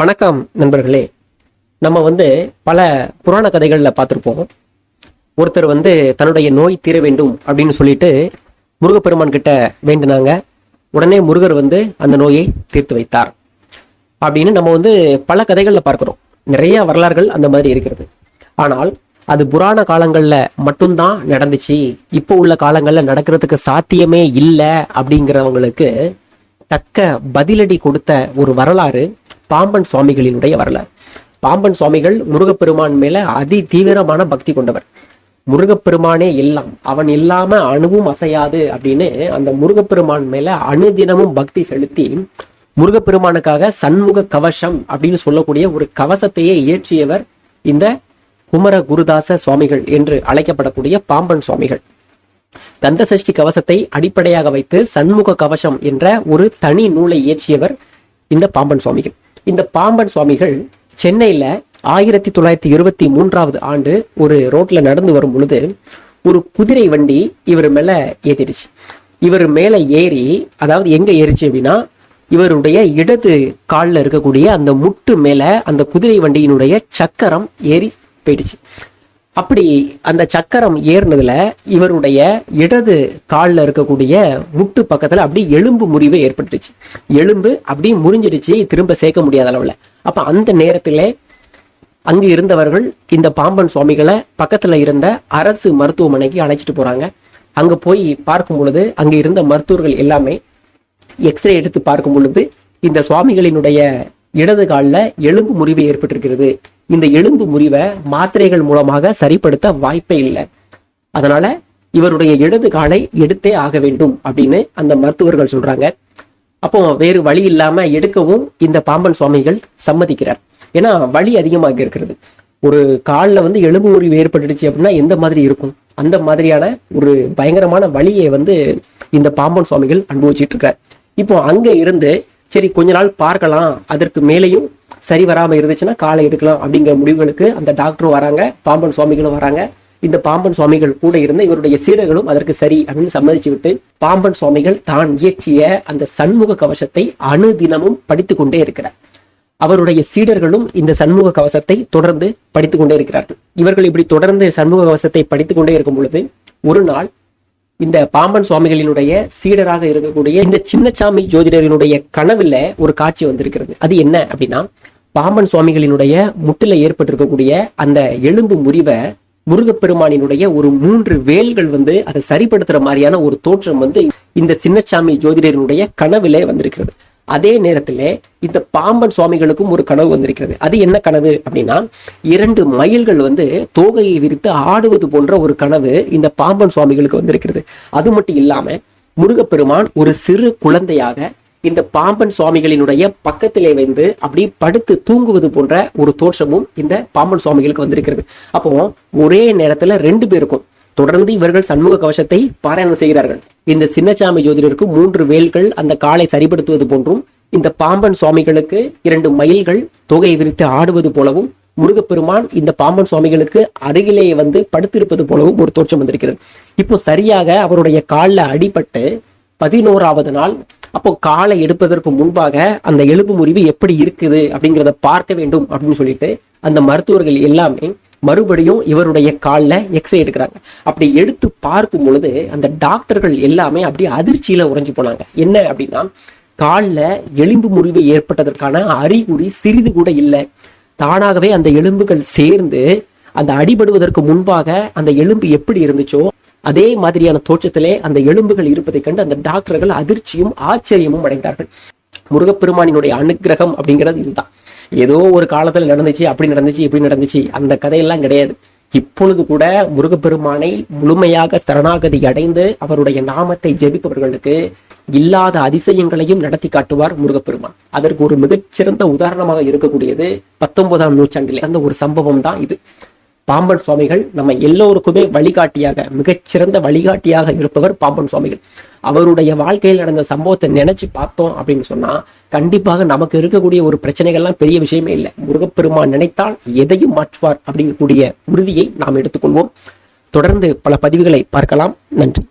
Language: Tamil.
வணக்கம் நண்பர்களே. நம்ம வந்து பல புராண கதைகளில் பார்த்துருப்போம். ஒருத்தர் வந்து தன்னுடைய நோய் தீர வேண்டும் அப்படின்னு சொல்லிட்டு முருகப்பெருமான் கிட்ட வேண்டினாங்க. உடனே முருகர் வந்து அந்த நோயை தீர்த்து வைத்தார். அப்படின்னு நம்ம வந்து பல கதைகளில் பார்க்குறோம். நிறைய வரலாறுகள் அந்த மாதிரி இருக்கிறது. ஆனால் அது புராண காலங்களில் மட்டும்தான் நடந்துச்சு. இப்போ உள்ள காலங்களில் நடக்கிறதுக்கு சாத்தியமே இல்லை அப்படிங்கிறவங்களுக்கு தக்க பதிலடி கொடுத்த ஒரு வரலாறு பாம்பன் சுவாமிகளினுடைய வரலாறு. பாம்பன் சுவாமிகள் முருகப்பெருமான் மேல அதி தீவிரமான பக்தி கொண்டவர். முருகப்பெருமானே எல்லாம் அவன் இல்லாம அணுவும் அசையாது அப்படின்னு அந்த முருகப்பெருமான் மேல அணுதினமும் பக்தி செலுத்தி முருகப்பெருமானுக்காக சண்முக கவசம் அப்படின்னு சொல்லக்கூடிய ஒரு கவசத்தையே இயற்றியவர் இந்த குமர குருதாச சுவாமிகள் என்று அழைக்கப்படக்கூடிய பாம்பன் சுவாமிகள். கந்த சஷ்டி கவசத்தை அடிப்படையாக வைத்து சண்முக கவசம் என்ற ஒரு தனி நூலை இயற்றியவர் இந்த பாம்பன் சுவாமிகள். இந்த பாம்பன் சுவாமிகள் சென்னையில ஆயிரத்தி தொள்ளாயிரத்தி இருபத்தி மூன்றாவது ஆண்டு ஒரு ரோட்ல நடந்து வரும் பொழுது ஒரு குதிரை வண்டி இவர் மேல ஏத்திடுச்சு இவர் மேல ஏறி அதாவது எங்க ஏறிச்சு அப்படின்னா இவருடைய இடது காலில் இருக்கக்கூடிய அந்த முட்டு மேல அந்த குதிரை வண்டியினுடைய சக்கரம் ஏறி போயிடுச்சு. அப்படி அந்த சக்கரம் ஏறினதுல இவருடைய இடது காலில் இருக்கக்கூடிய முட்டு பக்கத்துல அப்படி எலும்பு முறிவு ஏற்பட்டுருச்சு எலும்பு அப்படியே முறிஞ்சிடுச்சு திரும்ப சேர்க்க முடியாத அளவுல. அப்ப அந்த நேரத்திலே அங்கு இருந்தவர்கள் இந்த பாம்பன் சுவாமிகளை பக்கத்துல இருந்த அரசு மருத்துவமனைக்கு அழைச்சிட்டு போறாங்க. அங்க போய் பார்க்கும் பொழுது அங்க இருந்த மருத்துவர்கள் எல்லாமே எக்ஸ்ரே எடுத்து பார்க்கும் பொழுது இந்த சுவாமிகளினுடைய இடது காலில் எலும்பு முறிவு ஏற்பட்டிருக்கிறது. இந்த எலும்பு முறிவை மாத்திரைகள் மூலமாக சரிப்படுத்த வாய்ப்பே இல்லை. அதனால இவருடைய இடது காலை எடுத்தே ஆக வேண்டும் அப்படின்னு அந்த மருத்துவர்கள் சொல்றாங்க. அப்போ வேறு வழி இல்லாம எடுக்கவும் இந்த பாம்பன் சுவாமிகள் சம்மதிக்கிறார். ஏன்னா வலி அதிகமாக இருக்கிறது. ஒரு காலில் வந்து எலும்பு முறிவு ஏற்பட்டுடுச்சு அப்படின்னா எந்த மாதிரி இருக்கும்? அந்த மாதிரியான ஒரு பயங்கரமான வழியை வந்து இந்த பாம்பன் சுவாமிகள் அனுபவிச்சிட்டு இருக்கார். இப்போ அங்க இருந்து சரி கொஞ்ச நாள் பார்க்கலாம் அதற்கு மேலேயும் சரி வராம இருந்துச்சுன்னா காலை எடுக்கலாம் அப்படிங்கிற முடிவுகளுக்கு அந்த டாக்டரும் வராங்க பாம்பன் சுவாமிகளும் வராங்க. இந்த பாம்பன் சுவாமிகள் கூட இருந்த இவருடைய சீடர்களும் அதற்கு சரி அப்படின்னு சம்மதிச்சு விட்டு பாம்பன் சுவாமிகள் தான் இயற்றிய அந்த சண்முக கவசத்தை அணுதினமும் படித்துக் கொண்டே இருக்கிறார். அவருடைய சீடர்களும் இந்த சண்முக கவசத்தை தொடர்ந்து படித்துக் கொண்டே இருக்கிறார்கள். இவர்கள் இப்படி தொடர்ந்து சண்முக கவசத்தை படித்து கொண்டே இருக்கும் பொழுது ஒரு நாள் இந்த பாம்பன் சுவாமிகளினுடைய சீடராக இருக்கக்கூடிய இந்த சின்னசாமி ஜோதிடரினுடைய கனவுல ஒரு காட்சி வந்திருக்கிறது. அது என்ன அப்படின்னா பாம்பன் சுவாமிகளினுடைய முட்டில ஏற்பட்டிருக்கக்கூடிய அந்த எலும்பு முறிவை முருகப்பெருமானினுடைய ஒரு மூன்று வேல்கள் வந்து அதை சரிப்படுத்துற மாதிரியான ஒரு தோற்றம் வந்து இந்த சின்னசாமி ஜோதிடரினுடைய கனவிலே வந்திருக்கிறது. அதே நேரத்தில் இந்த பாம்பன் சுவாமிகளுக்கும் ஒரு கனவு வந்திருக்கிறது. அது என்ன கனவு அப்படின்னா இரண்டு மயில்கள் வந்து தோகையை விரித்து ஆடுவது போன்ற ஒரு கனவு இந்த பாம்பன் சுவாமிகளுக்கு வந்திருக்கிறது. அது மட்டும் இல்லாம முருகப்பெருமான் ஒரு சிறு குழந்தையாக இந்த பாம்பன் சுவாமிகளினுடைய பக்கத்திலே வந்து அப்படி படுத்து தூங்குவது போன்ற ஒரு தோற்றமும் இந்த பாம்பன் சுவாமிகளுக்கு வந்திருக்கிறது. அப்போ ஒரே நேரத்துல ரெண்டு பேருக்கும் தொடர்ந்து இவர்கள் சண்முக கவசத்தை பாராயணம் செய்கிறார்கள். இந்த சின்னசாமி ஜோதிடருக்கு மூன்று வேல்கள் அந்த காலை சரிப்படுத்துவது போன்றும் இந்த பாம்பன் சுவாமிகளுக்கு இரண்டு மயில்கள் தொகை விரித்து ஆடுவது போலவும் முருகப்பெருமான் இந்த பாம்பன் சுவாமிகளுக்கு அருகிலேயே வந்து படுத்திருப்பது போலவும் ஒரு தோற்றம் வந்திருக்கிறது. இப்போ சரியாக அவருடைய காலில் அடிபட்டு பதினோராவது நாள் அப்போ காலை எடுப்பதற்கு முன்பாக அந்த எலும்பு முறிவு எப்படி இருக்குது அப்படிங்கிறத பார்க்க வேண்டும் அப்படின்னு சொல்லிட்டு அந்த மருத்துவர்கள் எல்லாமே மறுபடியும் இவருடைய காலில் எக்ஸ்ரே எடுக்கிறாங்க. அப்படி எடுத்து பார்க்கும் பொழுது அந்த டாக்டர்கள் எல்லாமே அப்படியே அதிர்ச்சியில உறைஞ்சு போனாங்க. என்ன அப்படின்னா காலில் எலும்பு முறிவு ஏற்பட்டதற்கான அறிகுறி சிறிது கூட இல்லை. தானாகவே அந்த எலும்புகள் சேர்ந்து அந்த அடிபடுவதற்கு முன்பாக அந்த எலும்பு எப்படி இருந்துச்சோ அதே மாதிரியான தோற்றத்திலே அந்த எலும்புகள் இருப்பதை கண்டு அந்த டாக்டர்கள் அதிர்ச்சியும் ஆச்சரியமும் அடைந்தார்கள். முருகப்பெருமானினுடைய அனுக்கிரகம் அப்படிங்கிறது இதுதான். ஏதோ ஒரு காலத்தில் நடந்துச்சு அப்படி நடந்துச்சு இப்படி நடந்துச்சு. அந்த கதையெல்லாம் கிடையாது. இப்பொழுது கூட முருகப்பெருமானை முழுமையாக சரணாகதி அடைந்து அவருடைய நாமத்தை ஜெபிப்பவர்களுக்கு இல்லாத அதிசயங்களையும் நடத்தி காட்டுவார் முருகப்பெருமான். அதற்கு ஒரு மிகச்சிறந்த உதாரணமாக இருக்கக்கூடியது பத்தொன்பதாம் நூற்றாண்டில். அந்த ஒரு சம்பவம் தான் இது. பாம்பன் சுவாமிகள் நம்ம எல்லோருக்குமே வழிகாட்டியாக மிகச்சிறந்த வழிகாட்டியாக இருப்பவர் பாம்பன் சுவாமிகள். அவருடைய வாழ்க்கையில் நடந்த சம்பவத்தை நினைச்சு பார்த்தோம் அப்படின்னு சொன்னா கண்டிப்பாக நமக்கு இருக்கக்கூடிய ஒரு பிரச்சனைகள்லாம் பெரிய விஷயமே இல்லை. முருகப்பெருமான் நினைத்தால் எதையும் மாற்றுவார் அப்படிங்கக்கூடிய உறுதியை நாம் எடுத்துக்கொள்வோம். தொடர்ந்து பல பதிவுகளை பார்க்கலாம். நன்றி.